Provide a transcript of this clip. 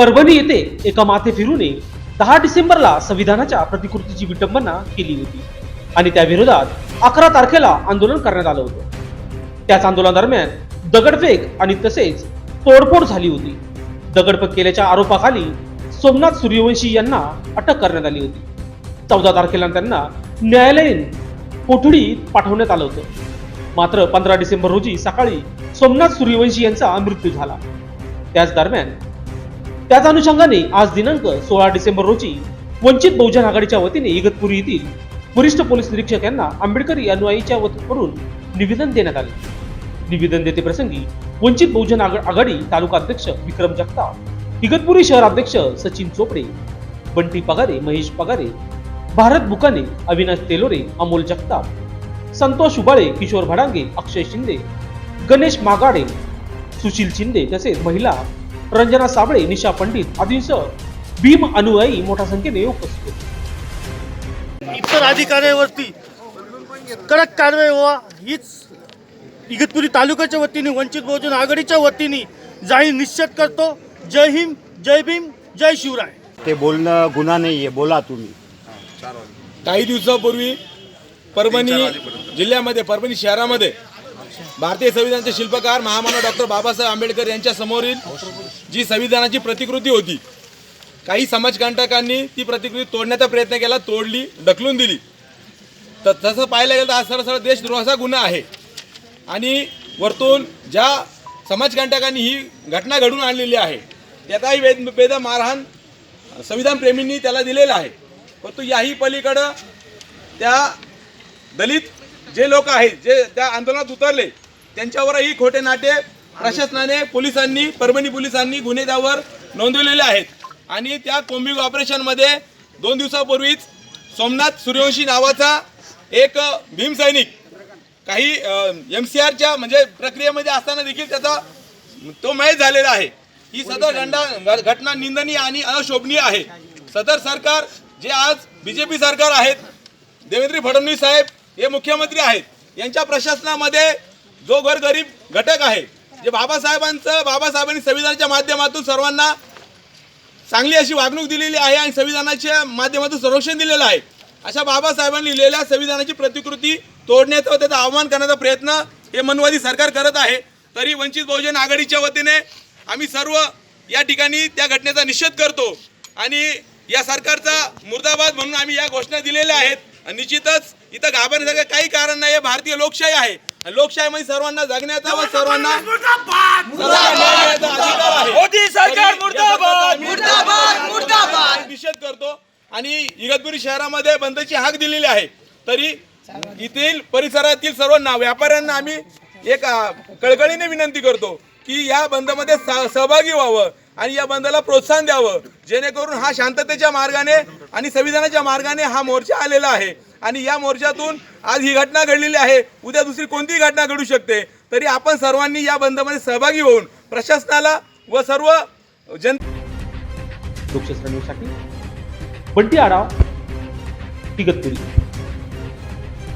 परभणी येथे एका माथे फिरूने दहा डिसेंबरला संविधानाच्या प्रतिकृतीची विटंबना केली होती. आणि त्या विरोधात अकरा तारखेला आंदोलन करण्यात आलं होतं. त्याच आंदोलनादरम्यान दगडफेक आणि तसेच तोडफोड झाली होती. दगडफेक केल्याच्या आरोपाखाली सोमनाथ सूर्यवंशी यांना अटक करण्यात आली होती. चौदा तारखेला त्यांना न्यायालयीन कोठडीत पाठवण्यात आलं होतं. मात्र पंधरा डिसेंबर रोजी सकाळी सोमनाथ सूर्यवंशी यांचा मृत्यू झाला. त्याच दरम्यान त्याच अनुषंगाने आज दिनांक सोळा डिसेंबर रोजी वंचित बहुजन आघाडीच्या वतीने इगतपुरी येथील वरिष्ठ पोलीस निरीक्षक यांना आंबेडकरी अनुयायीच्या वतीकडून निवेदन देण्यात आले. निवेदन देते प्रसंगी वंचित बहुजन आघाडी तालुका अध्यक्ष विक्रम जगताप इगतपुरी शहर अध्यक्ष सचिन चोपडे बंटी पगारे महेश पगारे भारत बुकाने अविनाश तेलोरे अमोल जगताप संतोष उबाळे किशोर भडांगे अक्षय शिंदे गणेश मागाडे सुशील शिंदे तसेच महिला रंजना साबळे निशा पंडित आदींसह भीम अनुयायी मोठ्या संख्येने उपस्थित होते. इतर अधिकाऱ्यावरती कडक कारवाई व्हावा हीच इगतपुरी तालुक्याच्या वतीने वंचित बहुजन आघाडीच्या वतीने जाहीर निश्चित करतो. जय हिंद जय भीम जय शिवराय. ते बोलणं गुन्हा नाही आहे बोला तुम्ही. काही दिवसापूर्वी परभणी जिल्ह्यामध्ये परभणी शहरामध्ये भारतीय संविधानाचे शिल्पकार महामानव डॉक्टर बाबासाहेब आंबेडकर यांच्या समोरील जी संविधानाची प्रतिकृती होती काही समाजकंटकांनी ती प्रतिकृती तोडण्याचा प्रयत्न केला तोडली ढकलून दिली. तर तसं पाहायला गेलं तर हा सरळ सरळ देशद्रोहाचा गुन्हा आहे. आणि वरतून ज्या समाजकंटकांनी ही घटना घडून आणलेली आहे त्याचाही वेद वेद मारहाण संविधानप्रेमींनी त्याला दिलेला आहे. परंतु याही पलीकडं त्या दलित जे लोक आहेत जे त्या आंदोलनात उतरले त्यांच्यावरही खोटे नाटे प्रशासनाने पोलिसांनी परभणी पोलिसांनी गुन्हे त्यावर नोंदवलेले आहेत. आणि त्या कोम्बिंग ऑपरेशनमध्ये दोन दिवसापूर्वीच सोमनाथ सूर्यवंशी नावाचा एक भीमसैनिक काही एम सी आरच्या म्हणजे प्रक्रियेमध्ये असताना देखील त्याचा तो मयत झालेला आहे. ही सदर घंटा घटना निंदनीय आणि अशोभनीय आहे. सदर सरकार जे आज बीजेपी सरकार आहेत देवेंद्र फडणवीस साहेब हे मुख्यमंत्री आहेत. यांच्या प्रशासनामध्ये जो गरीब घटक आहे जे बाबासाहेबांचं बाबासाहेबांनी संविधानाच्या माध्यमातून सर्वांना चांगली अशी वागणूक दिलेली आहे आणि संविधानाच्या माध्यमातून संरक्षण दिलेलं आहे. अशा बाबासाहेबांनी लिहिलेल्या संविधानाची प्रतिकृती तोडण्याचा व त्याचा आव्हान करण्याचा प्रयत्न हे मनवादी सरकार करत आहे. तरी वंचित बहुजन आघाडीच्या वतीने आम्ही सर्व या ठिकाणी त्या घटनेचा निषेध करतो. आणि या सरकारचा मुर्दाबाद म्हणून आम्ही या घोषणा दिलेल्या आहेत. निश्चितच इथं घाबरण्यासारखं काही कारण नाही हे भारतीय लोकशाही आहे. आणि लोकशाहीमध्ये सर्वांना जगण्याचा व सर्वांना सर्वांना अधिकार आहे मोदी सरकार तरी मुर्दाबाद! या मुर्दाबाद! मुर्दाबाद निषेध करतो. आणि इगतपुरी शहरामध्ये बंदची हाक दिलेली आहे. तरी येथील परिसरातील सर्व ना व्यापाऱ्यांना आम्ही एक कळकळीने विनंती करतो की या बंदमध्ये स- सहभागी व्हावं. आणि या बंदला प्रोत्साहन द्यावं. जेणेकरून हा शांततेच्या मार्गाने आणि संविधानाच्या मार्गाने हा मोर्चा आलेला आहे. आणि या मोर्चातून आज ही घटना घडलेली आहे. उद्या दुसरी कोणतीही घटना घडू शकते. तरी आपण सर्वांनी या बंदमध्ये सहभागी होऊन प्रशासनाला व सर्व जन लोकशास्त्र बंटी आढाव इगतपुरी